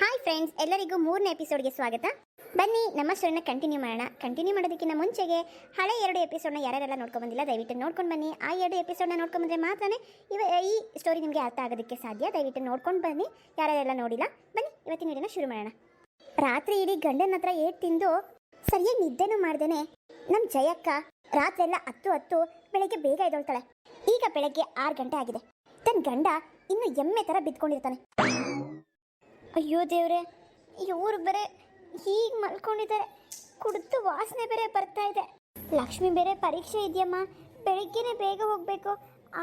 Hi friends ಎಲ್ಲರಿಗೂ ಮೂರನೇ ಎಪಿಸೋಡ್ಗೆ ಸ್ವಾಗತ. ಬನ್ನಿ, ನಮ್ಮ ಸ್ಟೋರಿನ ಕಂಟಿನ್ಯೂ ಮಾಡೋಣ. ಕಂಟಿನ್ಯೂ ಮಾಡೋದಕ್ಕಿಂತ ಮುಂಚೆಗೆ ಹಳೆ ಎರಡು ಎಪಿಸೋಡ್ನ ಯಾರ್ಯಾರೆಲ್ಲ ನೋಡ್ಕೊಂಡ್ ಬಂದಿಲ್ಲ, ದಯವಿಟ್ಟು ನೋಡ್ಕೊಂಡು ಬನ್ನಿ. ಆ ಎರಡು ಎಪಿಸೋಡ್ನ ನೋಡ್ಕೊಂಡು ಬಂದರೆ ಮಾತ್ರನೇ ಇವ, ಈ ಸ್ಟೋರಿ ನಿಮಗೆ ಅರ್ಥ ಆಗೋದಕ್ಕೆ ಸಾಧ್ಯ. ದಯವಿಟ್ಟು ನೋಡ್ಕೊಂಡು ಬನ್ನಿ, ಯಾರ್ಯಾರೆಲ್ಲ ನೋಡಿಲ್ಲ. ಬನ್ನಿ, ಇವತ್ತಿನ ವಿಡಿಯೋನ ಶುರು ಮಾಡೋಣ. ರಾತ್ರಿ ಇಡೀ ಗಂಡನ ಹತ್ರ ಏಟ್ ತಿಂದು ಸರಿಯಾಗಿ ನಿದ್ದೆನೂ ಮಾಡ್ದೇನೆ ನಮ್ಮ ಜಯಕ್ಕ ರಾತ್ರಿ ಎಲ್ಲ ಹತ್ತು ಹತ್ತು ಬೆಳಗ್ಗೆ ಬೇಗ ಎದ್ದೊಳ್ತಾಳೆ. ಈಗ ಬೆಳಗ್ಗೆ ಆರು ಗಂಟೆ ಆಗಿದೆ. ತನ್ನ ಗಂಡ ಇನ್ನು ಎಮ್ಮೆ ಥರ ಬಿದ್ಕೊಂಡಿರ್ತಾನೆ. ಅಯ್ಯೋ ದೇವ್ರೆ ಇವ್ರು ಬೇರೆ ಹೀಗೆ ಮಲ್ಕೊಂಡಿದ್ದಾರೆ. ಕುಡಿದು ವಾಸನೆ ಬೇರೆ ಬರ್ತಾ ಇದೆ. ಲಕ್ಷ್ಮಿ, ಬೇರೆ ಪರೀಕ್ಷೆ ಇದೆಯಮ್ಮ. ಬೆಳಿಗ್ಗೆನೆ ಬೇಗ ಹೋಗ್ಬೇಕು.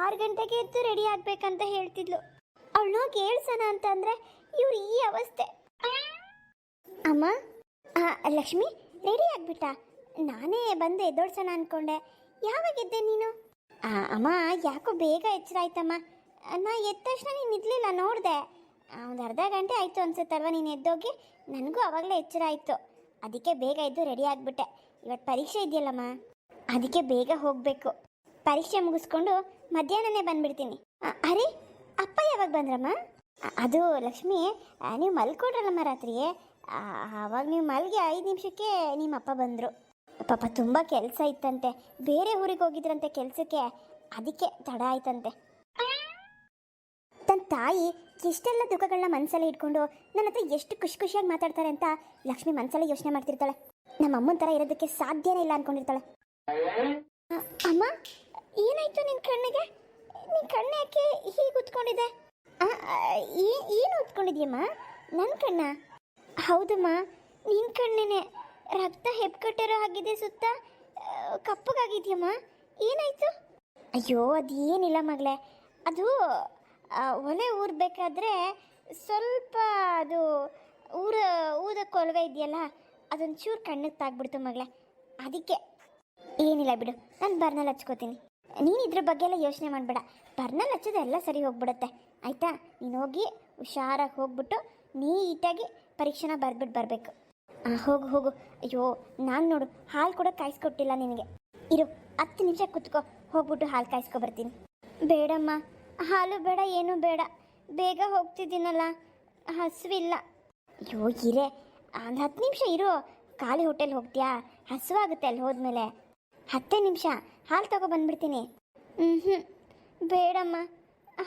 ಆರು ಗಂಟೆಗೆ ಎದ್ದು ರೆಡಿ ಆಗ್ಬೇಕಂತ ಹೇಳ್ತಿದ್ಲು. ಅವಳು ಕೇಳ್ಸೋಣ ಅಂತಂದ್ರೆ ಇವ್ರು ಈ ಅವಸ್ಥೆ. ಅಮ್ಮ ಲಕ್ಷ್ಮಿ ರೆಡಿ ಆಗ್ಬಿಟ್ಟ? ನಾನೇ ಬಂದು ಎದ್ದೋಡ್ಸೋಣ ಅನ್ಕೊಂಡೆ. ಯಾವಾಗ ಇದ್ದೆ ನೀನು? ಅಮ್ಮ, ಯಾಕೋ ಬೇಗ ಎಚ್ಚರ ಆಯ್ತಮ್ಮ ನಾ ಎದ್ದ ತಕ್ಷಣ ನೀನು ಇದ್ಲಿಲ್ಲ ನೋಡಿದೆ. ಒಂದು ಅರ್ಧ ಗಂಟೆ ಆಯಿತು ಅನ್ಸುತ್ತಲ್ವ ನೀನು ಎದ್ದೋಗಿ? ನನಗೂ ಅವಾಗಲೇ ಎಚ್ಚರ ಆಯಿತು. ಅದಕ್ಕೆ ಬೇಗ ಎದ್ದು ರೆಡಿ ಆಗಿಬಿಟ್ಟೆ. ಇವತ್ತು ಪರೀಕ್ಷೆ ಇದೆಯಲ್ಲಮ್ಮ? ಅದಕ್ಕೆ ಬೇಗ ಹೋಗಬೇಕು. ಪರೀಕ್ಷೆ ಮುಗಿಸ್ಕೊಂಡು ಮಧ್ಯಾಹ್ನನೇ ಬಂದ್ಬಿಡ್ತೀನಿ. ಅರೆ, ಅಪ್ಪ ಯಾವಾಗ ಬಂದ್ರಮ್ಮ? ಅದು ಲಕ್ಷ್ಮಿ ನೀವು ಮಲ್ಕೊಡ್ರಲ್ಲಮ್ಮ ರಾತ್ರಿ ಆವಾಗ ನೀವು ಮಲ್ಗೆ ಐದು ನಿಮಿಷಕ್ಕೆ ನಿಮ್ಮ ಅಪ್ಪ ಬಂದರು. ಪಾಪ ತುಂಬ ಕೆಲಸ ಇತ್ತಂತೆ. ಬೇರೆ ಊರಿಗೆ ಹೋಗಿದ್ರಂತೆ ಕೆಲಸಕ್ಕೆ. ಅದಕ್ಕೆ ತಡ ಆಯ್ತಂತೆ. ತಾಯಿ ಎಷ್ಟೆಲ್ಲ ದುಃಖಗಳನ್ನ ಮನಸ್ಸಲ್ಲಿ ಇಟ್ಕೊಂಡು ನನ್ನ ಹತ್ರ ಎಷ್ಟು ಖುಷಿ ಖುಷಿಯಾಗಿ ಮಾತಾಡ್ತಾರೆ ಅಂತ ಲಕ್ಷ್ಮಿ ಮನಸ್ಸಲ್ಲಿ ಯೋಚನೆ ಮಾಡ್ತಿರ್ತಾಳೆ. ನಮ್ಮ ಅಮ್ಮನ ಥರ ಇರೋದಕ್ಕೆ ಸಾಧ್ಯನೇ ಇಲ್ಲ ಅನ್ಕೊಂಡಿರ್ತಾಳೆ. ಅಮ್ಮ, ಏನಾಯ್ತು ನಿನ್ನ ಕಣ್ಣಿಗೆ? ನಿನ್ ಕಣ್ಣು ಯಾಕೆ ಹೀಗೆ ಉತ್ಕೊಂಡಿದೆ? ಏನು ಉತ್ಕೊಂಡಿದ್ಯಮ್ಮ? ನನ್ನ ಕಣ್ಣ? ಹೌದಮ್ಮ ನಿನ್ನ ಕಣ್ಣೇನೆ. ರಕ್ತ ಹೆಪ್ಕಟ್ಟಿರೋ ಹಾಗಿದೆ ಸುತ್ತ ಕಪ್ಪಗಾಗಿದ್ಯಮ್ಮ. ಏನಾಯ್ತು? ಅಯ್ಯೋ, ಅದೇನಿಲ್ಲ ಮಗಳೇ. ಅದು ಒಲೆ ಊರ್ಬೇಕಾದ್ರೆ ಸ್ವಲ್ಪ ಅದು ಊರ, ಊದ ಕೊಲವೆ ಇದೆಯಲ್ಲ, ಅದೊಂದು ಚೂರು ಕಣ್ಣಿಗೆ ತಾಗ್ಬಿಡ್ತು ಮಗಳೇ. ಅದಕ್ಕೆ ಏನಿಲ್ಲ ಬಿಡು, ನಾನು ಬರ್ನಲ್ಲಿ ಹಚ್ಕೋತೀನಿ. ನೀನು ಇದ್ರ ಬಗ್ಗೆ ಎಲ್ಲ ಯೋಚನೆ ಮಾಡಬೇಡ. ಬರ್ನಲ್ಲಿ ಹಚ್ಚೋದು ಎಲ್ಲ ಸರಿ ಹೋಗ್ಬಿಡುತ್ತೆ. ಆಯಿತಾ? ನೀನು ಹೋಗಿ ಹುಷಾರಾಗಿ ಹೋಗ್ಬಿಟ್ಟು ನೀಟಾಗಿ ಪರೀಕ್ಷೆನ ಬರ್ಬಿಟ್ಟು ಬರಬೇಕು. ಹೋಗು ಹೋಗು. ಅಯ್ಯೋ, ನಾನು ನೋಡು, ಹಾಲು ಕೂಡ ಕಾಯಿಸ್ಕೊಟ್ಟಿಲ್ಲ ನಿನಗೆ. ಇರು, ಹತ್ತು ನಿಮಿಷ ಕುತ್ಕೋ, ಹೋಗ್ಬಿಟ್ಟು ಹಾಲು ಕಾಯಿಸ್ಕೊ ಬರ್ತೀನಿ ಬೇಡಮ್ಮ. ಹಾಲು ಬೇಡ, ಏನೂ ಬೇಡ. ಬೇಗ ಹೋಗ್ತಿದ್ದೀನಲ್ಲ, ಹಸುವಿಲ್ಲ. ಅಯ್ಯೋ, ಇರೇ, ಒಂದು ಹತ್ತು ನಿಮಿಷ ಇರು. ಖಾಲಿ ಹೋಟೆಲ್ ಹೋಗ್ತೀಯಾ? ಹಸುವಾಗುತ್ತೆ ಅಲ್ಲಿ ಹೋದ್ಮೇಲೆ. ಹತ್ತೇ ನಿಮಿಷ, ಹಾಲು ತಗೋ ಬಂದ್ಬಿಡ್ತೀನಿ. ಹ್ಞೂ ಬೇಡಮ್ಮ,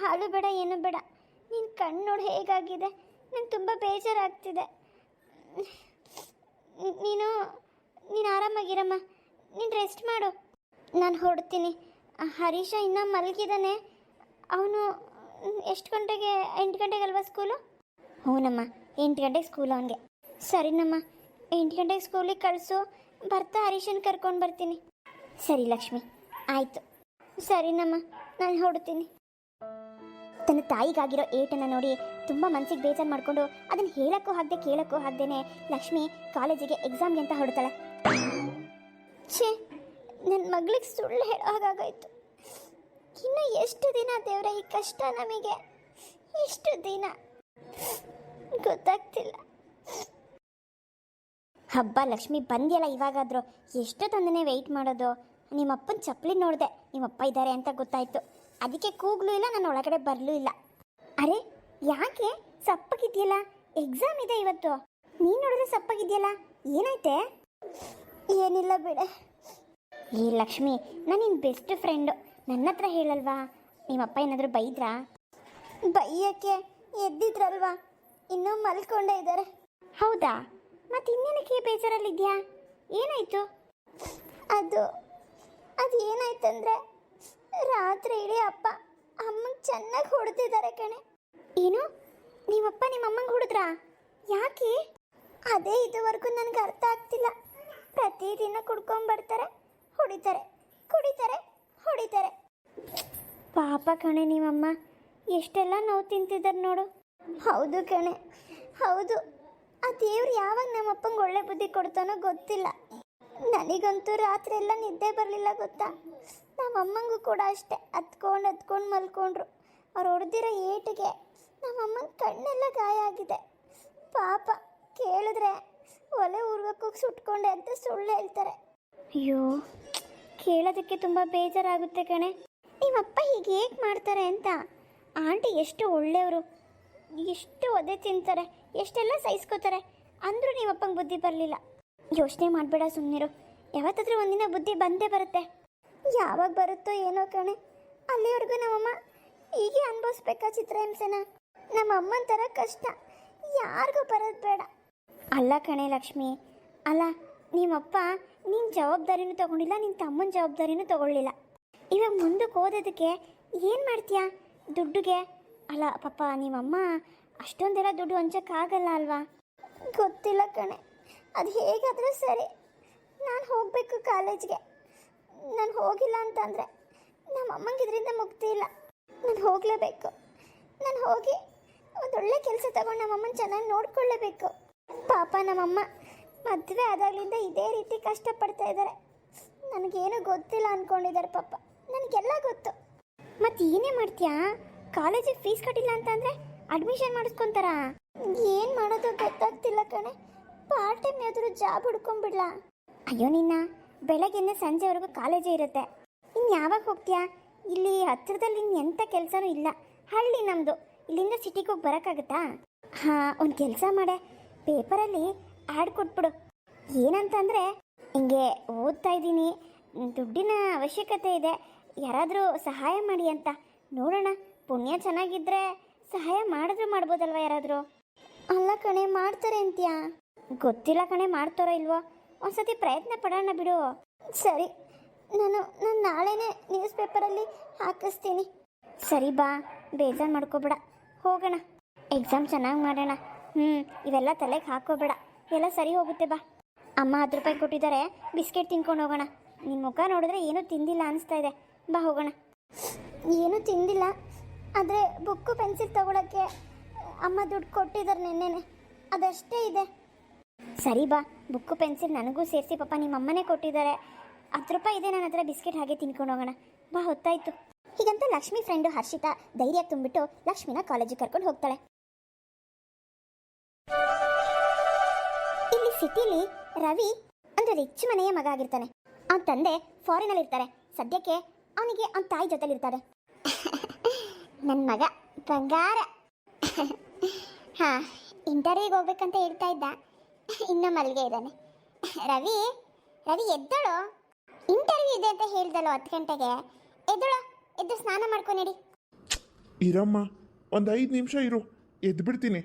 ಹಾಲು ಬೇಡ, ಏನು ಬೇಡ. ನಿನ್ನ ಕಣ್ಣು ನೋಡಿ ಹೇಗಾಗಿದೆ? ನಂಗೆ ತುಂಬ ಬೇಜಾರಾಗ್ತಿದೆ. ನೀನು ನೀನು ಆರಾಮಾಗಿರಮ್ಮ. ನೀನು ರೆಸ್ಟ್ ಮಾಡು. ನಾನು ಹೊರಡ್ತೀನಿ. ಹರೀಶ ಇನ್ನೂ ಮಲಗಿದ್ದಾನೆ ಅವನು ಎಷ್ಟು ಗಂಟೆಗೆ, ಎಂಟು ಗಂಟೆಗೆ ಅಲ್ವಾ ಸ್ಕೂಲು ಹ್ಞೂನಮ್ಮ ಎಂಟು ಗಂಟೆಗೆ ಸ್ಕೂಲ್ ಅವನಿಗೆ. ಸರಿನಮ್ಮ ಎಂಟು ಗಂಟೆಗೆ ಸ್ಕೂಲಿಗೆ ಕಳಿಸು, ಬರ್ತಾ ಹರೀಶನ್ ಕರ್ಕೊಂಡು ಬರ್ತೀನಿ. ಸರಿ ಲಕ್ಷ್ಮಿ, ಆಯಿತು. ಸರಿನಮ್ಮ ನಾನು ಹೊಡ್ತೀನಿ ತನ್ನ ತಾಯಿಗಾಗಿರೋ ಏಟನ್ನು ನೋಡಿ ತುಂಬ ಮನಸ್ಸಿಗೆ ಬೇಜಾರು ಮಾಡಿಕೊಂಡು ಅದನ್ನು ಹೇಳೋಕ್ಕೂ ಆಗದೆ ಕೇಳೋಕ್ಕೂ ಆಗದೇನೆ ಲಕ್ಷ್ಮಿ ಕಾಲೇಜಿಗೆ ಎಕ್ಸಾಮ್ಗೆ ಅಂತ ಹೊಡ್ತಾಳೆ ಛೇ ನನ್ನ ಮಗಳಿಗೆ ಸುಳ್ಳು ಹೇಳೋ ಹಾಗಾಗೋಯ್ತು ಇನ್ನು ಎಷ್ಟು ದಿನ ದೇವರ ಈ ಕಷ್ಟ ನಮಗೆ? ಎಷ್ಟು ದಿನ? ಗೊತ್ತಾಗ್ತಿಲ್ಲ. ಹಬ್ಬ ಲಕ್ಷ್ಮಿ ಬಂದ್ಯಲ್ಲ ಇವಾಗಾದರೂ? ಎಷ್ಟು ತಂದನೆ ವೆಯ್ಟ್ ಮಾಡೋದು? ನಿಮ್ಮಪ್ಪನ ಚಪ್ಪಲಿ ನೋಡಿದೆ. ನಿಮ್ಮಪ್ಪ ಇದ್ದಾರೆ ಅಂತ ಗೊತ್ತಾಯ್ತು. ಅದಕ್ಕೆ ಕೂಗ್ಲೂ ಇಲ್ಲ ನಾನು ಒಳಗಡೆ ಬರಲೂ ಇಲ್ಲ. ಅರೆ, ಯಾಕೆ? ಸಪ್ಪಗಿದ್ಯಲ್ಲ? ಎಕ್ಸಾಮ್ ಇದೆ ಇವತ್ತು. ನೀನು ನೋಡಿದ್ರೆ ಸಪ್ಪಗಿದ್ಯಲ್ಲ? ಏನೈತೆ ಏನಿಲ್ಲ ಬಿಡ. ಈ ಲಕ್ಷ್ಮಿ, ನಾನು ನಿನ್ನ ಬೆಸ್ಟ್ ಫ್ರೆಂಡು ನನ್ನ ಹತ್ರ ಹೇಳಲ್ವಾ? ನಿಮ್ಮಪ್ಪ ಏನಾದರೂ ಬೈದ್ರಾ? ಬೈಯಕ್ಕೆ ಎದ್ದಿದ್ರಲ್ವಾ? ಇನ್ನೂ ಮಲ್ಕೊಂಡೇ ಇದ್ದಾರೆ. ಹೌದಾ? ಮತ್ತೆ ಇನ್ನೇನಕ್ಕೆ ಬೇಜಾರಲ್ಲಿದ್ಯಾ? ಏನಾಯ್ತು? ಅದು ಅದು ಏನಾಯ್ತಂದ್ರೆ ರಾತ್ರಿ ಇಡೀ ಅಪ್ಪ ಅಮ್ಮಂಗೆ ಚೆನ್ನಾಗಿ ಹೊಡೆದಿದ್ದಾರೆ ಕಣೆ. ಏನು? ನಿಮ್ಮಪ್ಪ ನಿಮ್ಮ ಅಮ್ಮಂಗೆ ಹೊಡೆದ್ರಾ? ಯಾಕೆ? ಅದೇ ಇದುವರೆಗೂ ನನಗೆ ಅರ್ಥ ಆಗ್ತಿಲ್ಲ. ಪ್ರತಿದಿನ ಕುಡ್ಕೊಂಬರ್ತಾರೆ ಹೊಡಿತಾರೆ ಕುಡಿತಾರೆ ಹೊಡಿತಾರೆ. ಪಾಪ ಕಣೆ ನೀವಮ್ಮ. ಎಷ್ಟೆಲ್ಲ ನೋವು ತಿಂತಿದ್ದಾರೆ ನೋಡು. ಹೌದು ಕಣೆ, ಹೌದು. ಆ ದೇವ್ರು ಯಾವಾಗ ನಮ್ಮಪ್ಪಂಗೆ ಒಳ್ಳೆ ಬುದ್ಧಿ ಕೊಡ್ತಾನೋ ಗೊತ್ತಿಲ್ಲ. ನನಗಂತೂ ರಾತ್ರಿ ಎಲ್ಲ ನಿದ್ದೆ ಬರಲಿಲ್ಲ ಗೊತ್ತಾ? ನಮ್ಮಮ್ಮಂಗೂ ಕೂಡ ಅಷ್ಟೇ. ಹತ್ಕೊಂಡು ಹತ್ಕೊಂಡು ಮಲ್ಕೊಂಡ್ರು. ಅವ್ರು ಹೊಡೆದಿರೋ ಏಟಿಗೆ ನಮ್ಮಮ್ಮನ ಕಣ್ಣೆಲ್ಲ ಗಾಯ ಆಗಿದೆ. ಪಾಪ, ಕೇಳಿದ್ರೆ ಒಲೆ ಊರ್ಗೋಗಿ ಸುಟ್ಕೊಂಡೆ ಅಂತ ಸುಳ್ಳು ಹೇಳ್ತಾರೆ. ಅಯ್ಯೋ, ಕೇಳೋದಕ್ಕೆ ತುಂಬ ಬೇಜಾರಾಗುತ್ತೆ ಕಣೆ. ನಿಮ್ಮಪ್ಪ ಹೀಗೆ ಹೇಗೆ ಮಾಡ್ತಾರೆ ಅಂತ? ಆಂಟಿ ಎಷ್ಟು ಒಳ್ಳೆಯವರು. ಎಷ್ಟು ಒದೆ ತಿಂತಾರೆ, ಎಷ್ಟೆಲ್ಲ ಸಹಿಸ್ಕೋತಾರೆ. ಅಂದರೂ ನಿಮ್ಮಪ್ಪಂಗೆ ಬುದ್ಧಿ ಬರಲಿಲ್ಲ. ಯೋಚನೆ ಮಾಡಬೇಡ ಸುಮ್ಮನಿರು ಯಾವತ್ತಾದ್ರೂ ಒಂದಿನ ಬುದ್ಧಿ ಬಂದೇ ಬರುತ್ತೆ. ಯಾವಾಗ ಬರುತ್ತೋ ಏನೋ ಕಣೆ. ಅಲ್ಲಿವರೆಗೂ ನಮ್ಮಮ್ಮ ಹೀಗೆ ಅನುಭವಿಸ್ಬೇಕಾ ಚಿತ್ರಹಿಂಸೆನ ನಮ್ಮ ಅಮ್ಮನ ಥರ ಕಷ್ಟ. ಯಾರಿಗೂ ಬರೋದು ಬೇಡ. ಅಲ್ಲ ಕಣೆ ಲಕ್ಷ್ಮಿ. ಅಲ್ಲ ನಿಮ್ಮಪ್ಪ ನಿನ್ನ ಜವಾಬ್ದಾರಿನೂ ತಗೊಂಡಿಲ್ಲ ನಿನ್ನ ತಮ್ಮನ ಜವಾಬ್ದಾರಿನೂ ತಗೊಳ್ಳಿಲ್ಲ. ಇವಾಗ ಮುಂದಕ್ಕೆ ಓದೋದಕ್ಕೆ ಏನು ಮಾಡ್ತೀಯಾ? ದುಡ್ಡುಗೆ? ಅಲ್ಲ, ಪಾಪ, ನಿಮ್ಮಮ್ಮ ಅಷ್ಟೊಂದೆಲ್ಲ ದುಡ್ಡು ಹಂಚೋಕ್ಕಾಗಲ್ಲ ಅಲ್ವಾ? ಗೊತ್ತಿಲ್ಲ ಕಣೆ. ಅದು ಹೇಗಾದರೂ ಸರಿ. ನಾನು ಹೋಗಬೇಕು ಕಾಲೇಜ್ಗೆ. ನಾನು ಹೋಗಿಲ್ಲ ಅಂತಂದರೆ ನಮ್ಮ ಅಮ್ಮಂಗೆ ಇದರಿಂದ ಮುಕ್ತಿ ಇಲ್ಲ. ನಾನು ಹೋಗಲೇಬೇಕು. ನಾನು ಹೋಗಿ ಒಂದೊಳ್ಳೆ ಕೆಲಸ ತಗೊಂಡು ನಮ್ಮಮ್ಮನ ಚೆನ್ನಾಗಿ ನೋಡ್ಕೊಳ್ಳೇಬೇಕು. ಪಾಪ, ನಮ್ಮಮ್ಮ ಮದುವೆ ಆದಾಗಲಿಂದ ಇದೇ ರೀತಿ ಕಷ್ಟಪಡ್ತಾ ಇದ್ದಾರೆ. ನನಗೇನು ಗೊತ್ತಿಲ್ಲ ಅಂದ್ಕೊಂಡಿದ್ದಾರೆ ಪಾಪ. ನನಗೆಲ್ಲ ಗೊತ್ತು. ಮತ್ತೆ ಏನೇ ಮಾಡ್ತೀಯಾ? ಕಾಲೇಜಿಗೆ ಫೀಸ್ ಕಟ್ಟಿಲ್ಲ ಅಂತಂದ್ರೆ ಅಡ್ಮಿಷನ್ ಮಾಡಿಸ್ಕೊಂತಾರ? ಏನು ಮಾಡೋದು ಗೊತ್ತಾಗ್ತಿಲ್ಲ ಕಣೆ. ಪಾರ್ಟ್ ಟೈಮ್ ಯಾವ್ದಾದ್ರು ಜಾಬ್ ಹುಡ್ಕೊಂಡ್ಬಿಡ್ಲ ಅಯ್ಯೋ ನಿನ್ನ, ಬೆಳಗ್ಗೆಯಿಂದ ಸಂಜೆವರೆಗೂ ಕಾಲೇಜೇ ಇರುತ್ತೆ. ಇನ್ನು ಯಾವಾಗ ಹೋಗ್ತೀಯಾ? ಇಲ್ಲಿ ಹತ್ತಿರದಲ್ಲಿ ಇನ್ನು ಎಂಥ ಕೆಲಸನೂ ಇಲ್ಲ. ಹಳ್ಳಿ ನಮ್ಮದು ಇಲ್ಲಿಂದ ಸಿಟಿಗೆ ಹೋಗಿ ಬರೋಕ್ಕಾಗುತ್ತಾ? ಹಾಂ, ಒಂದು ಕೆಲಸ ಮಾಡೆ. ಪೇಪರಲ್ಲಿ ಆ್ಯಡ್ ಕೊಟ್ಬಿಡು. ಏನಂತಂದರೆ, ಹಿಂಗೆ ಓದ್ತಾ ಇದ್ದೀನಿ. ದುಡ್ಡಿನ ಅವಶ್ಯಕತೆ ಇದೆ. ಯಾರಾದರೂ ಸಹಾಯ ಮಾಡಿ ಅಂತ ನೋಡೋಣ. ಪುಣ್ಯ ಚೆನ್ನಾಗಿದ್ರೆ ಸಹಾಯ ಮಾಡಿದ್ರು ಮಾಡ್ಬೋದಲ್ವ ಯಾರಾದರೂ? ಅಲ್ಲ ಕಣೆ ಮಾಡ್ತಾರೆ ಅಂತ್ಯಾ? ಗೊತ್ತಿಲ್ಲ ಕಣೆ ಮಾಡ್ತಾರೋ ಇಲ್ವೋ? ಒಂದ್ಸತಿ ಪ್ರಯತ್ನ ಪಡೋಣ ಬಿಡು. ಸರಿ ನಾನು ನಾನು ನಾಳೆನೇ ನ್ಯೂಸ್ ಪೇಪರಲ್ಲಿ ಹಾಕಿಸ್ತೀನಿ. ಸರಿ ಬಾ ಬೇಜಾರು ಮಾಡ್ಕೋಬೇಡ. ಹೋಗೋಣ. ಎಕ್ಸಾಮ್ ಚೆನ್ನಾಗಿ ಮಾಡೋಣ. ಹ್ಞೂ ಇವೆಲ್ಲ ತಲೆಗೆ ಹಾಕೋಬೇಡ. ಎಲ್ಲ ಸರಿ ಹೋಗುತ್ತೆ ಬಾ. ಅಮ್ಮ ಹತ್ತು ರೂಪಾಯಿ ಕೊಟ್ಟಿದ್ದಾರೆ ಬಿಸ್ಕೆಟ್ ತಿನ್ಕೊಂಡು ಹೋಗೋಣ. ನಿನ್ನ ಮುಖ ನೋಡಿದ್ರೆ ಏನೂ ತಿಂದಿಲ್ಲ ಅನಿಸ್ತಾ ಇದೆ. ಬಾ ಹೋಗೋಣ. ಏನೂ ತಿಂದಿಲ್ಲ. ಆದರೆ ಬುಕ್ಕು ಪೆನ್ಸಿಲ್ ತಗೊಳಕ್ಕೆ ಅಮ್ಮ ದುಡ್ಡು ಕೊಟ್ಟಿದ್ದಾರೆ ನಿನ್ನೆನೆ. ಅದಷ್ಟೇ ಇದೆ. ಸರಿ ಬಾ, ಬುಕ್ಕು ಪೆನ್ಸಿಲ್ ನನಗೂ ಸೇರಿಸಿ ಪಾಪ ನಿಮ್ಮ ಅಮ್ಮನೇ ಕೊಟ್ಟಿದ್ದಾರೆ. ಹತ್ತು ರೂಪಾಯಿ ಇದೆ ನನ್ನ ಹತ್ರ, ಬಿಸ್ಕೆಟ್ ಹಾಗೆ ತಿನ್ಕೊಂಡು ಹೋಗೋಣ. ಬಾ, ಹೊತ್ತಾಯ್ತು. ಹೀಗಂತ ಲಕ್ಷ್ಮಿ ಫ್ರೆಂಡು ಹರ್ಷಿತಾ ಧೈರ್ಯ ತುಂಬಿಟ್ಟು ಲಕ್ಷ್ಮಿನ ಕಾಲೇಜಿಗೆ ಕರ್ಕೊಂಡು ಹೋಗ್ತಾಳೆ. ಇಲ್ಲಿ ಸಿಟಿಲಿ ರವಿ ಅಂದರೆ ರಿಚ್ ಮನೆಯ ಮಗ ಆಗಿರ್ತಾನೆ. ಅವನ ತಂದೆ ಫಾರಿನಲ್ಲಿ ಇರ್ತಾರೆ ಸದ್ಯಕ್ಕೆ ಅವನಿಗೆ ಅವನ ತಾಯಿ ಜೊತೆಲಿರ್ತಾರೆ. ನನ್ನ ಮಗ ಬಂಗಾರ. ಹಾ ಇಂಟರ್ವ್ಯೂಗೆ ಹೋಗ್ಬೇಕಂತ ಹೇಳ್ತಾ ಇದ್ದ. ಇನ್ನೂ ಮಲ್ಲಿಗೆ ಇದ್ದಾನೆ. ರವಿ ರವಿ ಎದ್ದಳು. ಇಂಟರ್ವ್ಯೂ ಇದೆ ಅಂತ ಹೇಳ್ದಳು ಹತ್ತು ಗಂಟೆಗೆ. ಎದ್ದಳು ಎದ್ದು ಸ್ನಾನ ಮಾಡ್ಕೊನೇಡಿ. ಇರಮ್ಮ ಒಂದು ಐದು ನಿಮಿಷ ಇರು. ಎದ್ದು ಬಿಡ್ತೀನಿ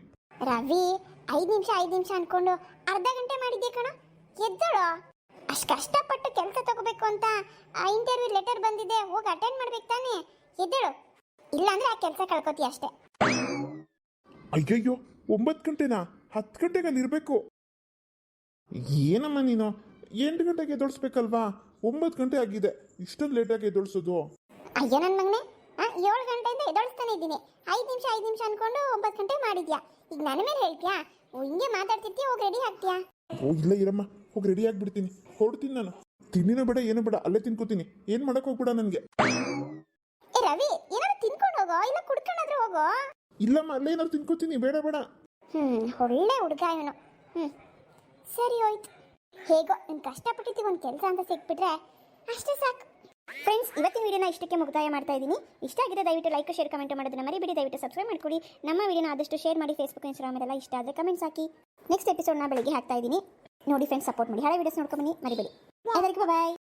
ರವಿ ಐದು ನಿಮಿಷ ಐದು ನಿಮಿಷ ಅನ್ಕೊಂಡು ಅರ್ಧ ಗಂಟೆ ಮಾಡಿದ್ದೆ ಕಣ? ಎದ್ದಳು. ಅಷ್ಟು ಕಷ್ಟಪಟ್ಟು ಕೆಲಸ ತಗೋಬೇಕು ಅಂತ ಆ ಇಂಟರ್ವ್ಯೂ ಲೆಟರ್ ಬಂದಿದೆ ಹೋಗಿ ಅಟೆಂಡ್ ಮಾಡ್ಬೇಕು ತಾನೇ? ಎದ್ದೇಳು. ಇಲ್ಲಾಂದ್ರೆ ಆ ಕೆಲಸ ಕಳ್ಕೊತೀಯ ಅಷ್ಟೇ. ಅಯ್ಯಯ್ಯೋ ಒಂಬತ್ತು ಗಂಟೆನಾ? ಹತ್ತು ಗಂಟೆಗೆ ಅಲ್ಲಿ ಇರಬೇಕು. ಏನಮ್ಮ ನೀನು? ಎಂಟು ಗಂಟೆಗೆ ಎದ್ದೊಳಿಸ್ಬೇಕಲ್ವಾ? ಒಂಬತ್ತು ಗಂಟೆ ಆಗಿದೆ. ಇಷ್ಟೊಂದು ಲೇಟಾಗಿ ಎದ್ದೊಳಿಸೋದು. ಅಯ್ಯ ನನ್ನ ಮಗನೇ ಏಳು ಗಂಟೆಯಿಂದ ಎದೊಳಿಸ್ತಾನೆ ಇದ್ದೀನಿ. ಐದು ನಿಮಿಷ ಐದು ನಿಮಿಷ ಅನ್ಕೊಂಡು ಒಂಬತ್ತು ಗಂಟೆ ಮಾಡಿದ್ಯಾ? ಈಗ ನನ್ನ ಮೇಲೆ ಹೇಳ್ತೀಯಾ? ಹಿಂಗೆ ಮಾತಾಡ್ತಿರ್ತೀಯ? ಹೋಗಿ ರೆಡಿ ಆಗ್ತೀಯಾ? ಓ ಇಲ್ಲ ಇರಮ್ಮ. ಹೋಗಿ ರೆಡಿ ಆಗಿಬಿಡ್ತೀನಿ. ಹೊರಡ್ತೀನಿ ನಾನು. ತಿನ್ನಿನೂ ಬೇಡ ಏನೂ ಬೇಡ ಅಲ್ಲೇ ತಿನ್ಕೋತೀನಿ. ಏನು ಮಾಡಕ್ ಹೋಗ್ಬೇಡ ನನಗೆ. ಏ ರವಿ ಏನಾದ್ರು ತಿನ್ಕೊಂಡು ಹೋಗೋ? ಇಲ್ಲ ಕುಡ್ಕೊಂಡಾದ್ರೂ ಹೋಗೋ? ಇಲ್ಲಮ್ಮ ಅಲ್ಲೇ ಏನಾದ್ರು ತಿನ್ಕೋತೀನಿ ಬೇಡ ಬೇಡ. ಹ್ಮ್ ಒಳ್ಳೆ ಹುಡುಗ ಇವನು. ಹ್ಮ್ ಸರಿ ಹೋಯ್ತು. ಹೇಗೋ ನೀನು ಕಷ್ಟಪಟ್ಟಿದ್ದೀವಿ ಒಂದು ಕೆಲಸ ಅಂತ ಸಿಕ್ಬಿಟ್ರೆ ಅಷ್ಟೇ ಸಾಕು. ಫ್ರೆಂಡ್ಸ್ ಇವತ್ತಿನ ವಿಡಿಯೋನ ಇಷ್ಟಕ್ಕೆ ಮುಕ್ತಾಯ ಮಾಡ್ತಾ ಇದ್ದೀನಿ. ಇಷ್ಟ ಆಗಿದೆ ದಯವಿಟ್ಟು ಲೈಕ್ ಶೇರ್ ಕಮೆಂಟ್ ಮಾಡೋದನ್ನ ಮರಿಬೇಡಿ. ದಯವಿಟ್ಟು ಸಬ್ಸ್ಕ್ರೈಬ್ ಮಾಡ್ಕೊಡಿ. ನಮ್ಮ ವಿಡಿಯೋನ ಆದಷ್ಟು ಶೇರ್ ಮಾಡಿ ಫೇಸ್ಬುಕ್ ಇನ್ಸ್ಟಾಗ್ರಾಮ್ ಎಲ್ಲ ಇಷ್ಟ ಆದರೆ ಕಮೆಂಟ್ಸ್ ಹಾಕಿ. ನೆಕ್ಸ್ಟ್ ಎಪಿಸೋಡ್ನ ಬೆಳಿಗ್ಗೆ ಹಾಕ್ತಾ ಇದ್ದೀನಿ. ನೋಡಿ ಫ್ರೆಂಡ್ಸ್ ಸಪೋರ್ಟ್ ಮಾಡಿ. ಹಳೆ ವಿಡಿಯೋಸ್ ನೋಡ್ಕೊಂಬನ್ನಿ ಮರಿಬೇಡಿ. ಎಲ್ಲರಿಗೂ ಬಾಯ್